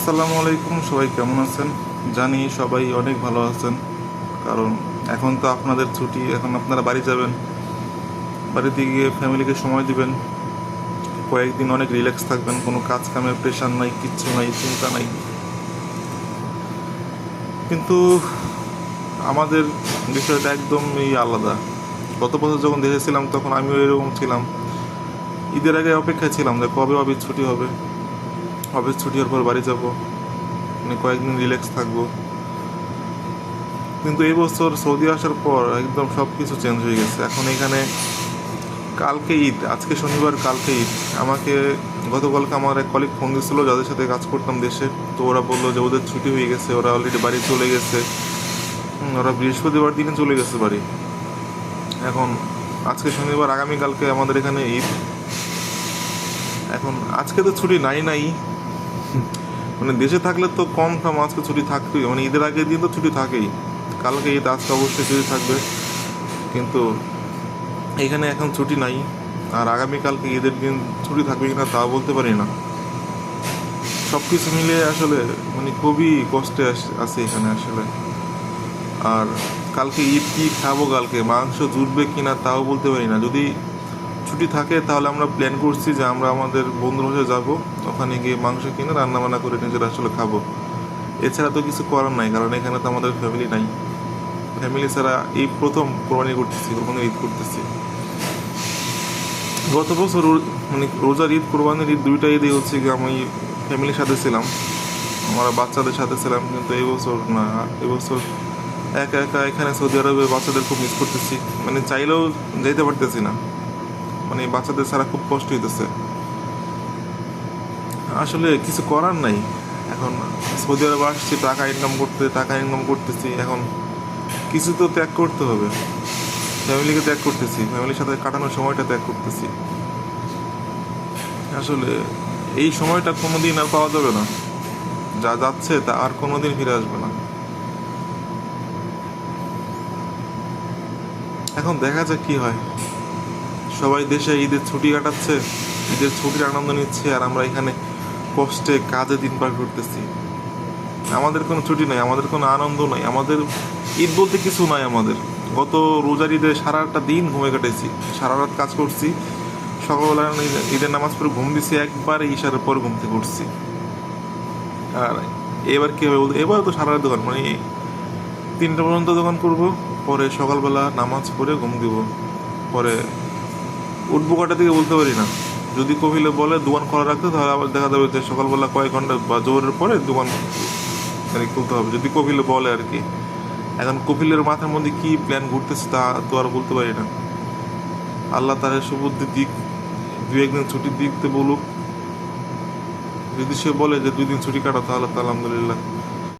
আসসালামু আলাইকুম, সবাই কেমন আছেন? জানি সবাই অনেক ভালো আছেন, কারণ এখন তো আপনাদের ছুটি, এখন আপনারা বাড়ি যাবেন। বাড়িতে গিয়ে ফ্যামিলিকে সময় দিবেন। কয়েকদিন অনেক রিল্যাক্স থাকবেন, কোনো কাজ কামের প্রেশার নাই, কিচ্ছু নাই, চিন্তা নাই। কিন্তু আমাদের বিষয়টা একদমই আলাদা। গত বছর যখন দেখেছিলাম তখন আমিও এরকম ছিলাম। ঈদের আগে অপেক্ষায় ছিলাম যে কবে অফিস ছুটি হবে। অফিস ছুটি হওয়ার পর বাড়ি যাব। মানে কয়েকদিন রিল্যাক্স থাকব। কিন্তু এই বছর সৌদি আসার পর একদম সব কিছু চেঞ্জ হয়ে গেছে। এখন এখানে কালকে ঈদ, আজকে শনিবার, কালকে ঈদ। আমাকে, গতকালকে আমার এক কলিগ ফোন দিয়েছিল, যাদের সাথে কাজ করতাম দেশে। তো ওরা বলল যে ওদের ছুটি হয়ে গেছে, ওরা অলরেডি বাড়ি চলে গেছে। ওরা বৃহস্পতিবার দিনে চলে গেছে বাড়ি। এখন আজকে শনিবার, আগামীকালকে আমাদের এখানে ঈদ। এখন আজকে তো ছুটি নাই নাই। মানে দেশে থাকলে তো কম কম আজকে ছুটি থাকবেই। মানে ঈদের আগের দিন তো ছুটি থাকেই। কালকে ঈদ, আজকে অবশ্যই ছুটি থাকবে। কিন্তু এখানে এখন ছুটি নাই। আর আগামীকালকে ঈদের দিন ছুটি থাকবে কিনা তা বলতে পারি না। সব কিছু মিলে আসলে মানে খুবই কষ্টে আছে এখানে আসলে। আর কালকে ঈদ কি খাব কালকে? মাংস জুটবে কিনা তাও বলতে পারি না। যদি ছুটি থাকে, তাহলে আমরা প্ল্যান করছি যে আমরা আমাদের বন্ধুর বাসায় যাব, ওখানে গিয়ে মাংস কিনে রান্না বান্না করে নিজেরা আসলে খাব। এছাড়া তো কিছু করার নাই, কারণ এখানে তো আমাদের ফ্যামিলি নাই। ফ্যামিলি ছাড়া এই প্রথম কোরবানি করতেছি, কোরবানির ঈদ করতেছি। গত বছর মানে রোজার ঈদ, কোরবানির ঈদ দুইটা ঈদই হচ্ছে কি আমি ফ্যামিলির সাথে ছিলাম। আমরা বাচ্চাদের সাথে ছিলাম, কিন্তু এই বছর না এবছর একা একা এখানে সৌদি আরবে বাচ্চাদের খুব মিস করতেছি। মানে চাইলেও যেতে পারতেছি না। মানে বাচ্চাদের ছাড়া খুব কষ্ট হইতেছে। আসলে কিছু করার নাই। এখন সৌদি আরবে আসছি, টাকা ইনকাম করতে, টাকা ইনকাম করতেছি। এখন কিছু তো ত্যাগ করতে হবে। ফ্যামিলিকে ত্যাগ করতেছি। ফ্যামিলির সাথে কাটানোর সময়টা ত্যাগ করতেছি। আসলে এই সময়টা কোনোদিন আর পাওয়া যাবে না। যা যাচ্ছে তা আর কোনোদিন ফিরে আসবে না। এখন দেখা যাক কি হয়। সবাই দেশে ঈদের ছুটি কাটাচ্ছে, ঈদের ছুটির আনন্দ নিচ্ছে, আর আমরা এখানে কষ্টে কাজে দিন পার করতেছি। আমাদের কোনো ছুটি নাই, আমাদের কোনো আনন্দ নাই, আমাদের ঈদ বলতে কিছু নাই আমাদের। গত রোজার ঈদে সারাটা দিন ঘুমে কাটেছি সারা রাত কাজ করছি, সকালবেলা ঈদ- ঈদের নামাজ পড়ে ঘুম দিছি, একবারে ইশারের পর ঘুম থেকে উঠছি। আর এবার কী হবে বলতে এবার তো সারা রাত দোকান মানে তিনটা পর্যন্ত দোকান করব, পরে সকালবেলা নামাজ পড়ে ঘুম দিব, পরে উঠবো কটা থেকে বলতে পারি না। যদি কপিলে বলে দোকান খোলা রাখতে, তাহলে আবার দেখা যাবে যে সকালবেলা কয়েক ঘণ্টা বা জোরের পরে দোকান মানে খুলতে হবে। যদি কপিলে বলে আর কি। এখন কপিলের মাথার মধ্যে কি প্ল্যান ঘুরতেছে তা তো আর বলতে পারি না। আল্লাহ তার সুবুদ্ধি দিক, দু একদিন ছুটির দিকতে বলুক। যদি সে বলে যে দুই দিন ছুটি কাটা তাহলে তো আলহামদুলিল্লাহ।